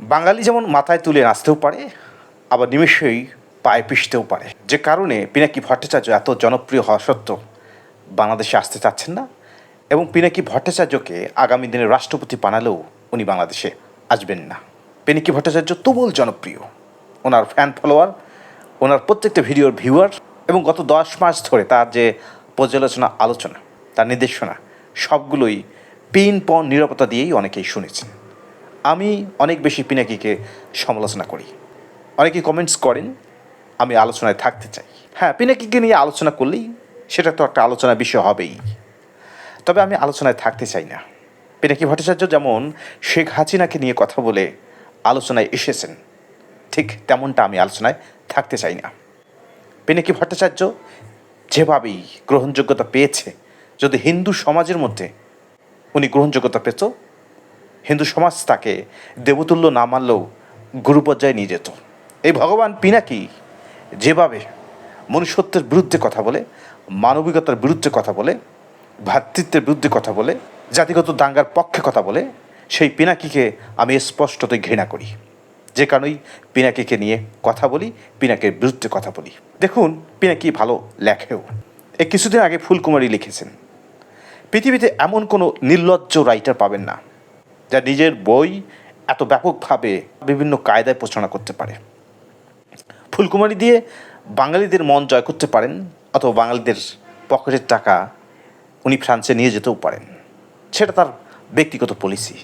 বাঙালি যেমন মাথায় তুলে নাচতেও পারে, আবার নিমেষেই পায়ে পিষতেও পারে। যে কারণে পিনাকি ভট্টাচার্য এত জনপ্রিয় হওয়া সত্ত্বেও বাংলাদেশে আসতে চাচ্ছেন না এবং পিনাকি ভট্টাচার্যকে আগামী দিনে রাষ্ট্রপতি বানালেও উনি বাংলাদেশে আসবেন না। পিনাকি ভট্টাচার্য তুমুল জনপ্রিয়। ওনার ফ্যান ফলোয়ার ওনার প্রত্যেকটা ভিডিওর ভিউয়ার এবং গত দশ মাস ধরে তার যে পর্যালোচনা, আলোচনা, তার নির্দেশনা, সবগুলোই পিন, পন, নিরাপত্তা দিয়েই অনেকেই শুনেছেন। আমি অনেক বেশি পিনাকিকে সমালোচনা করি। অনেকেই কমেন্টস করেন, আমি আলোচনায় থাকতে চাই। হ্যাঁ পিনাকিকে নিয়ে আলোচনা করলেই সেটা তো একটা আলোচনা বিষয় হবেই। তবে আমি আলোচনায় থাকতে চাই না। পিনাকি ভট্টাচার্য যেমন শেখ হাসিনাকে নিয়ে কথা বলে আলোচনায় এসেছেন, ঠিক তেমনটা আমি আলোচনায় থাকতে চাই না। পিনাকি ভট্টাচার্য যেভাবেই গ্রহণযোগ্যতা পেয়েছে, যদি হিন্দু সমাজের মধ্যে উনি গ্রহণযোগ্যতা পেত হিন্দু সমাজ তাকে দেবতুল্য না মানলেও গুরু পর্যায়ে নিয়ে যেত। এই ভগবান পিনাকি যেভাবে মনুষ্যত্বের বিরুদ্ধে কথা বলে, মানবিকতার বিরুদ্ধে কথা বলে, ভ্রাতৃত্বের বিরুদ্ধে কথা বলে, জাতিগত দাঙ্গার পক্ষে কথা বলে, সেই পিনাকিকে আমি স্পষ্টতই ঘৃণা করি। যে কারণেই পিনাকিকে নিয়ে কথা বলি, পিনাকের বিরুদ্ধে কথা বলি। দেখুন, পিনাকি ভালো লেখেও। এই কিছুদিন আগে ফুলকুমারী লিখেছেন, পৃথিবীতে এমন কোনো নির্লজ্জ রাইটার পাবেন না। যা নিজের বই এত ব্যাপকভাবে বিভিন্ন কায়দায় প্রচারণা করতে পারে। ফুলকুমারি দিয়ে বাঙালিদের মন জয় করতে পারেন অথবা বাঙালিদের পকেটের টাকা উনি ফ্রান্সে নিয়ে যেতেও পারেন। সেটা তার ব্যক্তিগত পলিসি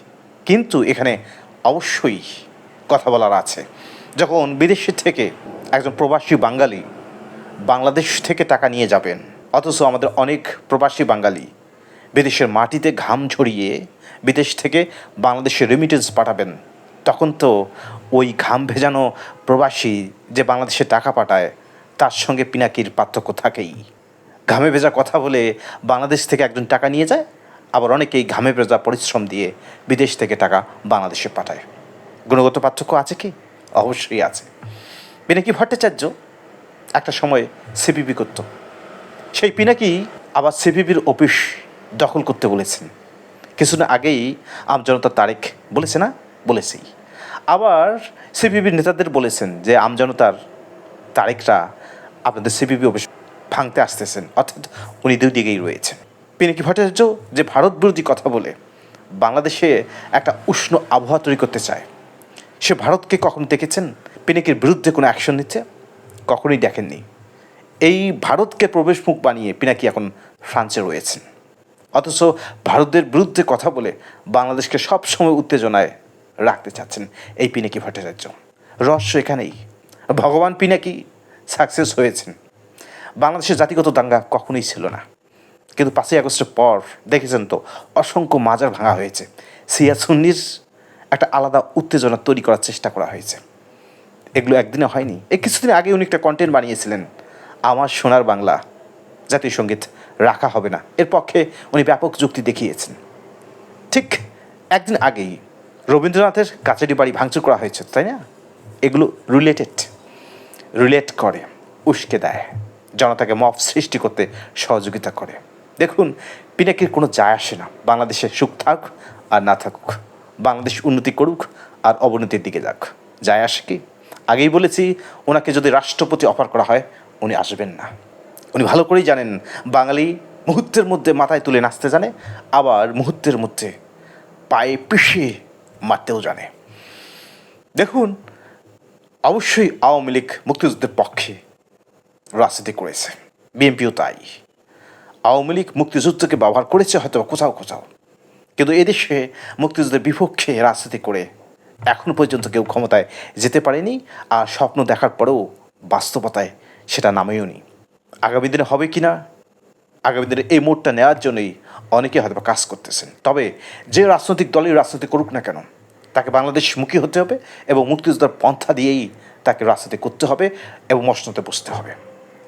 কিন্তু এখানে অবশ্যই কথা বলার আছে। যখন বিদেশে থেকে একজন প্রবাসী বাঙালি বাংলাদেশ থেকে টাকা নিয়ে যাবেন, অথচ আমাদের অনেক প্রবাসী বাঙালি বিদেশের মাটিতে ঘাম ঝরিয়ে বিদেশ থেকে বাংলাদেশে রেমিটেন্স পাঠাবেন। তখন তো ওই ঘাম ভেজানো প্রবাসী যে বাংলাদেশে টাকা পাঠায়, তার সঙ্গে পিনাকির পার্থক্য থাকেই। ঘামে ভেজা কথা বলে বাংলাদেশ থেকে একজন টাকা নিয়ে যায়, আবার অনেকেই ঘামে ভেজা পরিশ্রম দিয়ে বিদেশ থেকে টাকা বাংলাদেশে পাঠায়। গুণগত পার্থক্য আছে কি? অবশ্যই আছে। পিনাকি ভট্টাচার্য একটা সময় সিপিপি করতো। সেই পিনাকি আবার সিপিপির অফিস দখল করতে বলেছেন। কিছুদিন আগেই আমজনতা তারেক বলেছে না? বলেছেই। আবার সিপিপির নেতাদের বলেছেন যে আমজনতার তারেকরা আপনাদের সিপিবি অফিস ভাঙতে আসতেছেন, অর্থাৎ উনি দুই দিকেই রয়েছেন। পিনাকি ভট্টাচার্য যে ভারত বিরোধী কথা বলে, বাংলাদেশে একটা উষ্ণ আবহাওয়া তৈরি করতে চায়, সে ভারতকে কখন দেখেছেন? পিনাকির বিরুদ্ধে কোনো অ্যাকশন নিচ্ছে? কখনোই দেখেননি। এই ভারতকে প্রবেশমুখ বানিয়ে পিনাকি এখন ফ্রান্সে রয়েছেন। অথচ ভারতের বিরুদ্ধে কথা বলে বাংলাদেশকে সবসময় উত্তেজনায় রাখতে চাচ্ছেন এই পিনাকি ভট্টাচার্য। রহস্য এখানেই। ভগবান পিনাকি সাকসেস হয়েছেন। বাংলাদেশের জাতিগত দাঙ্গা কখনোই ছিল না। কিন্তু পাঁচই আগস্টের পর, দেখেছেন তো, অসংখ্য মাজার ভাঙা হয়েছে। সিয়া সুন্নির একটা আলাদা উত্তেজনা তৈরি করার চেষ্টা করা হয়েছে। এগুলো একদিনে হয়নি। এই কিছুদিন আগে উনি একটা কন্টেন্ট বানিয়েছিলেন, আমার সোনার বাংলা জাতীয় সংগীত। রাখা হবে না। এর পক্ষে উনি ব্যাপক যুক্তি দেখিয়েছেন। ঠিক একদিন আগেই রবীন্দ্রনাথের কাছারি বাড়ি ভাঙচুর করা হয়েছে, তাই না? এগুলো রিলেটেড রিলেট করে, উস্কে দেয়, জনতাকে মফ সৃষ্টি করতে সহযোগিতা করে। দেখুন, পিনাকির কোনো যায় আসে না। বাংলাদেশে সুখ থাক আর না থাকুক। বাংলাদেশ উন্নতি করুক আর অবনতির দিকে যাক। যায় আসে কি? আগেই বলেছি, ওনাকে যদি রাষ্ট্রপতি অফার করা হয়, উনি আসবেন না। উনি ভালো করেই জানেন বাঙালি মুহূর্তের মধ্যে মাথায় তুলে নাচতে জানে, আবার মুহূর্তের মধ্যে পায়ে পিষে মারতেও জানে। দেখুন, অবশ্যই আওয়ামী লীগ মুক্তিযুদ্ধের পক্ষে রাজনীতি করেছে। বিএনপিও তাই। আওয়ামী লীগ মুক্তিযুদ্ধকে ব্যবহার করেছে হয়তো কোথাও কোথাও। কিন্তু এদেশে মুক্তিযুদ্ধের বিপক্ষে রাজনীতি করে এখন পর্যন্ত কেউ ক্ষমতায় যেতে পারেনি, আর স্বপ্ন দেখার পরেও বাস্তবতায় সেটা নামেও নি। আগামী দিনে হবে কি না? আগামী দিনে এই মোড়টা নেওয়ার জন্যই অনেকে হয়তো কাজ করতেছেন। তবে যে রাজনৈতিক দলই রাজনীতি করুক না কেন, তাকে বাংলাদেশমুখী হতে হবে এবং মুক্তিযোদ্ধার পন্থা দিয়েই তাকে রাজনীতি করতে হবে এবং মসনতে বসতে হবে।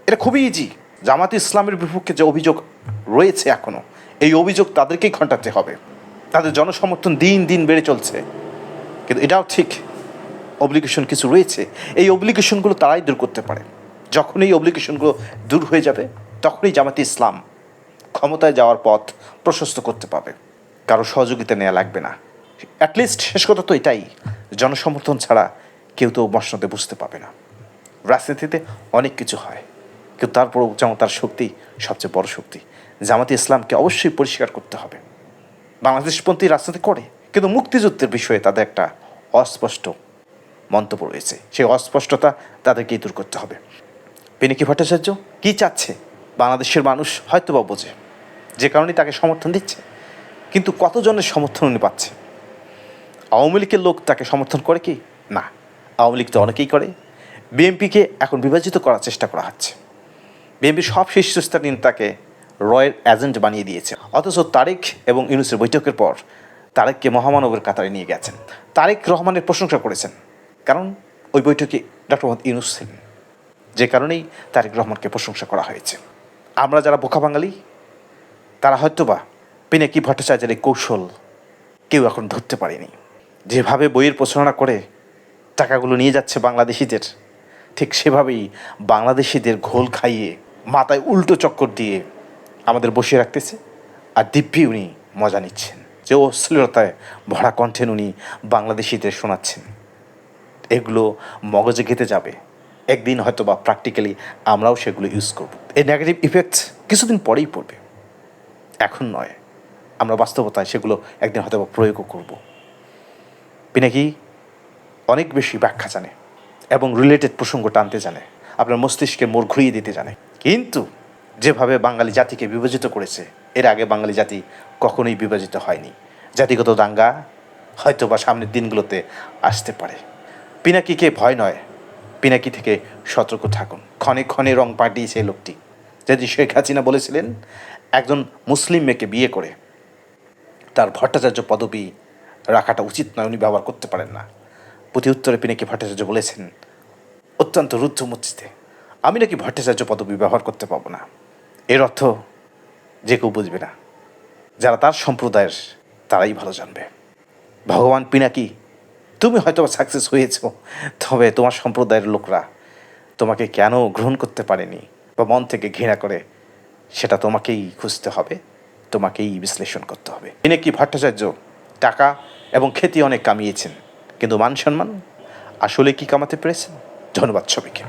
এটা খুবই ইজি জামাত ইসলামের বিপক্ষে যে অভিযোগ রয়েছে এখনও এই অভিযোগ তাদেরকেই ঘটাতে হবে। তাদের জনসমর্থন দিন দিন বেড়ে চলছে। কিন্তু এটাও ঠিক অব্লিগেশন কিছু রয়েছে। এই অব্লিগেশনগুলো তারাই দূর করতে পারে। যখন এই অব্লিগেশনগুলো দূর হয়ে যাবে, তখনই জামাতে ইসলাম ক্ষমতায় যাওয়ার পথ প্রশস্ত করতে পাবে কারও সহযোগিতা নেওয়া লাগবে না। অ্যাটলিস্ট শেষ কথা তো এটাই, জনসমর্থন ছাড়া কেউ তো মসনদে বুঝতে পাবে না। রাজনীতিতে অনেক কিছু হয়, কিন্তু তারপরেও যেমন তার শক্তি সবচেয়ে বড় শক্তি। জামাতে ইসলামকে অবশ্যই পরিষ্কার করতে হবে। বাংলাদেশপন্থী রাজনীতি করে, কিন্তু মুক্তিযুদ্ধের বিষয়ে তাদের একটা অস্পষ্ট মন্তব্য রয়েছে। সেই অস্পষ্টতা তাদেরকেই দূর করতে হবে। পিনাকি ভট্টাচার্য? কী চাচ্ছে? বাংলাদেশের মানুষ হয়তো বা বোঝে, যে কারণে তাকে সমর্থন দিচ্ছে। কিন্তু কতজনের সমর্থন উনি পাচ্ছে? আওয়ামী লীগের লোক তাকে সমর্থন করে কি? না, আওয়ামী লীগ তো অনেকেই করে। বিএনপিকে এখন বিভাজিত করার চেষ্টা করা হচ্ছে। বিএনপির সব শীর্ষস্থানীয় তাকে রয়ের এজেন্ট বানিয়ে দিয়েছে। অথচ তারেক এবং ইউনুসের বৈঠকের পর তারেককে মহামানবের কাতারে নিয়ে গেছেন। তারেক রহমানের প্রশংসা করেছেন। কারণ ওই বৈঠকে ডক্টর মোহাম্মদ ইউনুস ছিলেন। যে কারণেই তারেক রহমানকে প্রশংসা করা হয়েছে। আমরা যারা বোকা বাঙালি, তারা হয়তোবা পিনাকি ভট্টাচার্যের এই কৌশল কেউ এখন ধরতে পারেনি। যেভাবে বইয়ের প্রচারণা করে টাকাগুলো নিয়ে যাচ্ছে বাংলাদেশিদের, ঠিক সেভাবেই বাংলাদেশিদের ঘোল খাইয়ে, মাথায় উল্টো চক্কর দিয়ে আমাদের বসিয়ে রাখতেছে। আর দিব্যি উনি মজা নিচ্ছেন। যে অশ্লীলতায় ভরা কণ্ঠেন উনি বাংলাদেশিদের শোনাচ্ছেন। এগুলো মগজে গেতে যাবে। একদিন হয়তো বা প্র্যাকটিক্যালি আমরাও সেগুলো ইউজ করব। এই নেগেটিভ ইফেক্ট কিছুদিন পরেই পড়বে। এখন নয়। আমরা বাস্তবতায় সেগুলো একদিন হয়তো বা প্রয়োগও করব। পিনাকি অনেক বেশি ব্যাখ্যা জানে এবং রিলেটেড প্রসঙ্গ টানতে জানে। আপনার মস্তিষ্কে মোড় ঘুরিয়ে দিতে জানে। কিন্তু যেভাবে বাঙালি জাতিকে বিভাজিত করেছে, এর আগে বাঙালি জাতি কখনোই বিভাজিত হয়নি। জাতিগত দাঙ্গা হয়তো বা সামনের দিনগুলোতে আসতে পারে। পিনাকিকে ভয় নয় পিনাকি থেকে সতর্ক থাকুন। ক্ষণে ক্ষণে রং পাল্টিয়েছে লোকটি। যদি শেখ হাসিনা বলেছিলেন, একজন মুসলিম মেয়েকে বিয়ে করে তার ভট্টাচার্য পদবি রাখাটা উচিত নয়, উনি ব্যবহার করতে পারেন না। প্রতি উত্তরে পিনাকি ভট্টাচার্য বলেছেন, অত্যন্ত রুদ্ধমূর্তিতে আমি নাকি ভট্টাচার্য পদবি ব্যবহার করতে পাবো না। এর অর্থ যে কেউ বুঝবে না। যারা তার সম্প্রদায়ের, তারাই ভালো জানবে। ভগবান পিনাকি তুমি হয়তো সাকসেস হয়েছ, তবে তোমার সম্প্রদায়ের লোকরা তোমাকে কেন গ্রহণ করতে পারেনি বা মন থেকে ঘৃণা করে, সেটা তোমাকেই খুঁজতে হবে, তোমাকেই বিশ্লেষণ করতে হবে। তিনি কি ভট্টাচার্য টাকা এবং খ্যাতি অনেক কামিয়েছেন, কিন্তু মান সম্মান আসলে কি কামাতে পেরেছেন? ধন্যবাদ সবাইকে।